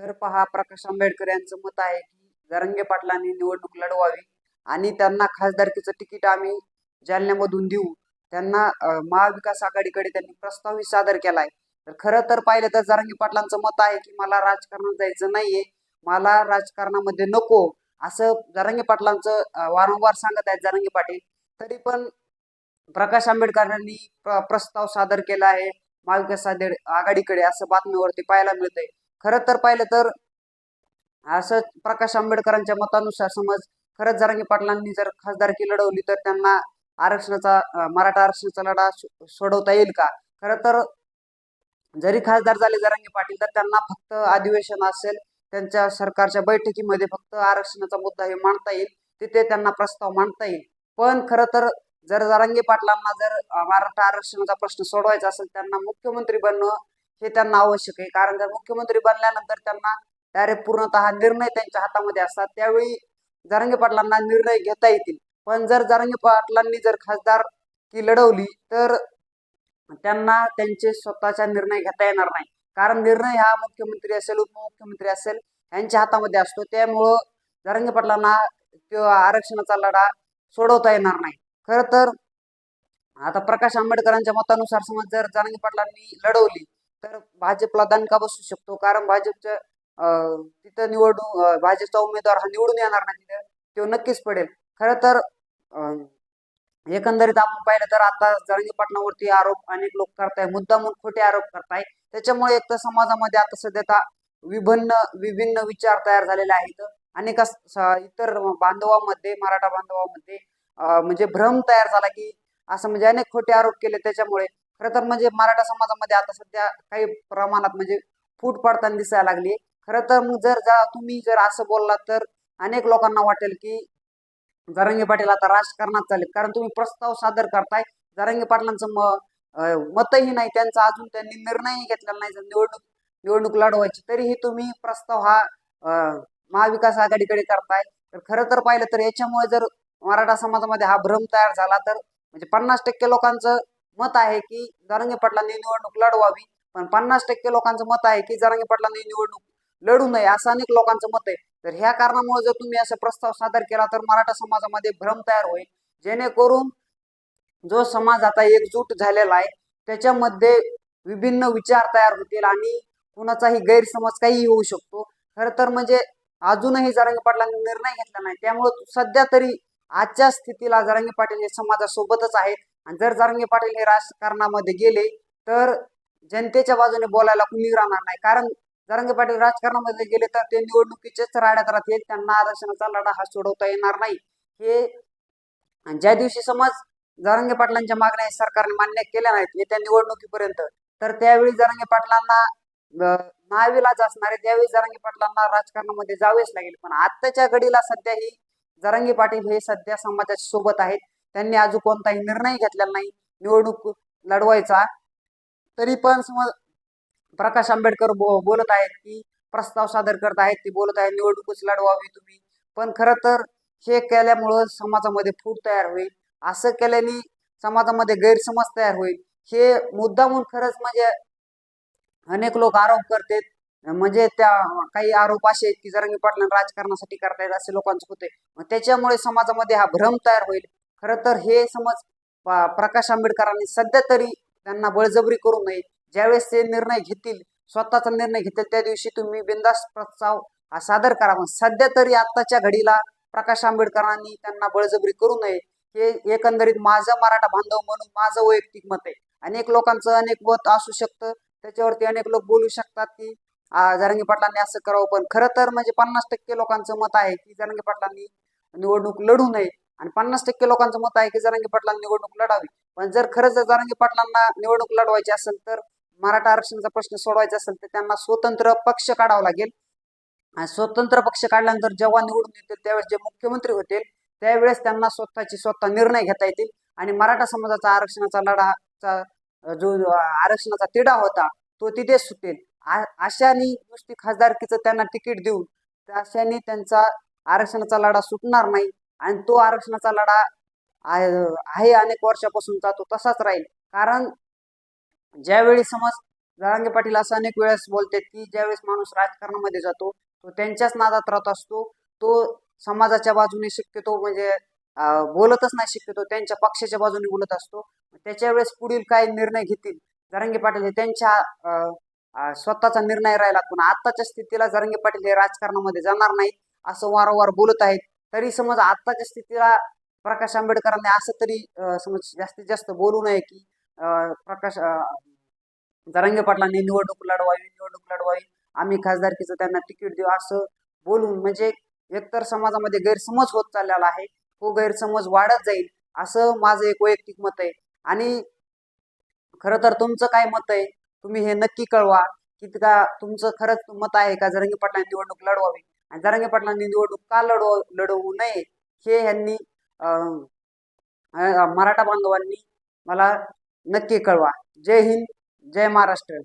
तर पहा प्रकाश आंबेडकर यांचं मत आहे की जरंगे पाटलांनी निवडणूक लढवावी आणि त्यांना खासदारकीचं तिकीट आम्ही जालन्यामधून देऊ. त्यांना महाविकास आघाडीकडे त्यांनी प्रस्तावही सादर केलाय. तर खरं तर पाहिलं तर जरंगी पाटलांचं मत आहे की मला राजकारणात जायचं नाहीये मला राजकारणामध्ये नको असं जरंगी पाटलांचं वारंवार सांगत आहेत जरंगी पाटील. तरी पण प्रकाश आंबेडकरांनी प्र- प्रस्ताव सादर केला आहे महाविकास आघाडीकडे असं बातमीवरती पाहायला मिळतंय. खरं तर पाहिलं तर असं प्रकाश आंबेडकरांच्या मतानुसार समज खरंच जरांगी पाटलांनी जर खासदारकी लढवली तर त्यांना आरक्षणाचा मराठा आरक्षणाचा लढा सो- सोडवता येईल का? खरं तर जरी खासदार झाले जरांगी पाटील तर त्यांना फक्त अधिवेशन असेल त्यांच्या सरकारच्या बैठकीमध्ये फक्त आरक्षणाचा मुद्दा हे मांडता येईल तिथे त्यांना प्रस्ताव मांडता येईल. पण खरं तर जर जरांगी पाटलांना जर मराठा आरक्षणाचा प्रश्न सोडवायचा असेल त्यांना मुख्यमंत्री बनणं हे त्यांना आवश्यक आहे. कारण जर मुख्यमंत्री बनल्यानंतर त्यांना डायरेक्ट पूर्णतः निर्णय त्यांच्या हातामध्ये असतात त्यावेळी जरांगे पाटलांना निर्णय घेता येतील. पण जर जरांगे पाटलांनी जर खासदार की लढवली तर त्यांना त्यांचे स्वतःचा निर्णय घेता येणार नाही. कारण निर्णय हा मुख्यमंत्री असेल उपमुख्यमंत्री असेल यांच्या हातामध्ये असतो. त्यामुळं जरांगे पाटलांना तो आरक्षणाचा लढा सोडवता येणार नाही. खरं तर आता प्रकाश आंबेडकरांच्या मतानुसार समज जर जरांगे पाटलांनी लढवली तर भाजपला दणका बसू शकतो. कारण भाजपच्या तिथं निवडणूक भाजपचा उमेदवार हा निवडून येणार नाही तिथं तो नक्कीच पडेल. खरं तर अं, एकंदरीत आपण पाहिलं तर आता जरांगे आरोप अनेक लोक करताय. मुद्दामून खोटे आरोप करताय. त्याच्यामुळे एक तर समाजामध्ये आता सध्या विभिन्न विभिन्न विचार तयार झालेले आहेत. अनेक इतर बांधवामध्ये मराठा बांधवामध्ये म्हणजे भ्रम तयार झाला की असं म्हणजे अनेक खोटे आरोप केले त्याच्यामुळे खरं तर म्हणजे मराठा समाजामध्ये आता सध्या काही प्रमाणात म्हणजे फूट पडताना दिसायला लागली. खरं तर मग जर जा तुम्ही जर असं बोललात तर अनेक लोकांना वाटेल की जरांगे पाटील आता राजकारणात चालेल. कारण तुम्ही प्रस्ताव सादर करताय. जरांगे पाटलांचं म मतही नाही. त्यांचा अजून त्यांनी निर्णयही घेतलेला नाही. जर निवडणूक निवडणूक लढवायची तरीही तुम्ही प्रस्ताव हा महाविकास आघाडीकडे करताय. तर खरं तर पाहिलं तर याच्यामुळे जर मराठा समाजामध्ये हा भ्रम तयार झाला तर म्हणजे पन्नास टक्के लोकांचं मत आहे की जरांगे पाटलांनी निवडणूक लढवावी. पण पन्नास टक्के लोकांचं मत आहे की जरांगे पाटलांनी निवडणूक लढू नये असं अनेक लोकांचं मत आहे. तर ह्या कारणामुळे जर तुम्ही असा प्रस्ताव सादर केला तर मराठा समाजामध्ये भ्रम तयार होईल. जेणेकरून जो समाज आता एकजूट झालेला आहे त्याच्यामध्ये विभिन्न विचार तयार होतील आणि कुणाचाही गैरसमज काही होऊ शकतो. खर तर म्हणजे अजूनही जरांगे पाटलांनी निर्णय घेतला नाही. त्यामुळे सध्या तरी आजच्या स्थितीला जरांगे पाटील हे समाजासोबतच आहेत. आणि जर जरांगे पाटील हे राजकारणामध्ये गेले तर जनतेच्या बाजूने बोलायला कुणी राहणार नाही. कारण जरांगे पाटील राजकारणामध्ये गेले तर ते निवडणुकीचेच राड्यात राहतील त्यांना आरक्षणाचा लढा हा सोडवता येणार नाही. हे ज्या दिवशी समज जरांगे पाटलांच्या मागण्या सरकारने मान्य केल्या नाहीत येत्या निवडणुकीपर्यंत तर त्यावेळी जरांगे पाटलांना नाविलाज असणारे त्यावेळी जारंगी पाटलांना राजकारणामध्ये जावेच लागेल. पण आत्ताच्या घडीला सध्या ही जारंगी पाटील हे सध्या समाजाच्या सोबत आहेत. त्यांनी अजून कोणताही निर्णय घेतलेला नाही. निवडणूक लढवायचा. तरी पण समज प्रकाश आंबेडकर बो बोलत आहेत की प्रस्ताव सादर करत आहेत ते बोलत आहेत निवडणूकच लढवावी तुम्ही. पण खरं तर हे केल्यामुळं समाजामध्ये फूट तयार होईल. असं केल्याने समाजामध्ये गैरसमज तयार होईल. हे मुद्दामून खरंच म्हणजे अनेक लोक आरोप करतात. म्हणजे त्या काही आरोप असे आहेत की जरंगी पाटलां राजकारणासाठी करतायत असे लोकांचं होते मग त्याच्यामुळे समाजामध्ये हा भ्रम तयार होईल. खरं तर हे समज प्रकाश आंबेडकरांनी सध्या तरी त्यांना बळजबरी करू नये. ज्यावेळेस ते निर्णय घेतील स्वतःचा निर्णय घेतील त्या दिवशी तुम्ही बिंदास प्रस्ताव हा सादर करा. पण सध्या तरी आत्ताच्या घडीला प्रकाश आंबेडकरांनी त्यांना बळजबरी करू नये. हे एकंदरीत माझं मराठा बांधव म्हणून माझं वैयक्तिक मत आहे. अनेक लोकांचं अनेक मत असू शकतं. त्याच्यावरती अनेक लोक बोलू शकतात की जरंगी पाटलांनी असं करावं. पण खरं तर म्हणजे पन्नास टक्के लोकांचं मत आहे की जरंगी पाटलांनी निवडणूक लढू नये. आणि पन्नास टक्के लोकांचं मत आहे की जरांगी पाटलांना निवडणूक लढावी. पण जर खरंच जर जरांगी पाटलांना निवडणूक लढवायची असेल तर मराठा आरक्षणाचा प्रश्न सोडवायचा असेल तर त्यांना स्वतंत्र पक्ष काढावा लागेल. आणि स्वतंत्र पक्ष काढल्यानंतर जेव्हा निवडून येतील त्यावेळेस जे मुख्यमंत्री होतील त्यावेळेस त्यांना स्वतःची स्वतः निर्णय घेता येतील. आणि मराठा समाजाचा आरक्षणाचा लढाचा जो आरक्षणाचा तिढा होता तो तिथेच सुटेल. आ- अशाने नुसती खासदारकीचं त्यांना तिकीट देऊन त्या अशाने त्यांचा आरक्षणाचा लढा सुटणार नाही. आणि तो आरक्षणाचा लढा आहे अनेक वर्षापासूनचा तो तसाच राहील. कारण ज्यावेळी समज जरांगे पाटील असं अनेक वेळेस बोलतात की ज्यावेळेस माणूस राजकारणामध्ये जातो तो त्यांच्याच नादात राहत असतो. तो समाजाच्या बाजूने शक्यतो म्हणजे बोलतच नाही शक्यतो त्यांच्या पक्षाच्या बाजूने बोलत असतो. त्याच्या वेळेस पुढील काय निर्णय घेतील? जरांगे पाटील हे त्यांच्या स्वतःचा निर्णय राहिला. पण आत्ताच्या स्थितीला जरांगे पाटील हे राजकारणामध्ये जाणार नाहीत असं वारंवार बोलत आहेत. तरी समज आत्ताच्या स्थितीला प्रकाश आंबेडकरांनी असं तरी समज जास्तीत जास्त बोलू नये की प्रकाश अं, जरांगे पाटलांनी निवडणूक लढवावी निवडणूक लढवावी आम्ही खासदारकीचं त्यांना तिकीट देऊ असं बोलून म्हणजे एकतर समाजामध्ये गैरसमज होत चाललेला आहे तो गैरसमज वाढत जाईल असं माझं एक वैयक्तिक मत आहे. आणि खरं तर तुमचं काय मत आहे तुम्ही हे नक्की कळवा की का तुमचं खरंच मत आहे का जरंगी पाटलांनी निवडणूक लढवावी? आणि जरांगे पाटलांनी निवडणूक का लढव लढवू नये हे यांनी अं, मराठा बांधवांनी मला नक्की कळवा. जय हिंद जय महाराष्ट्र.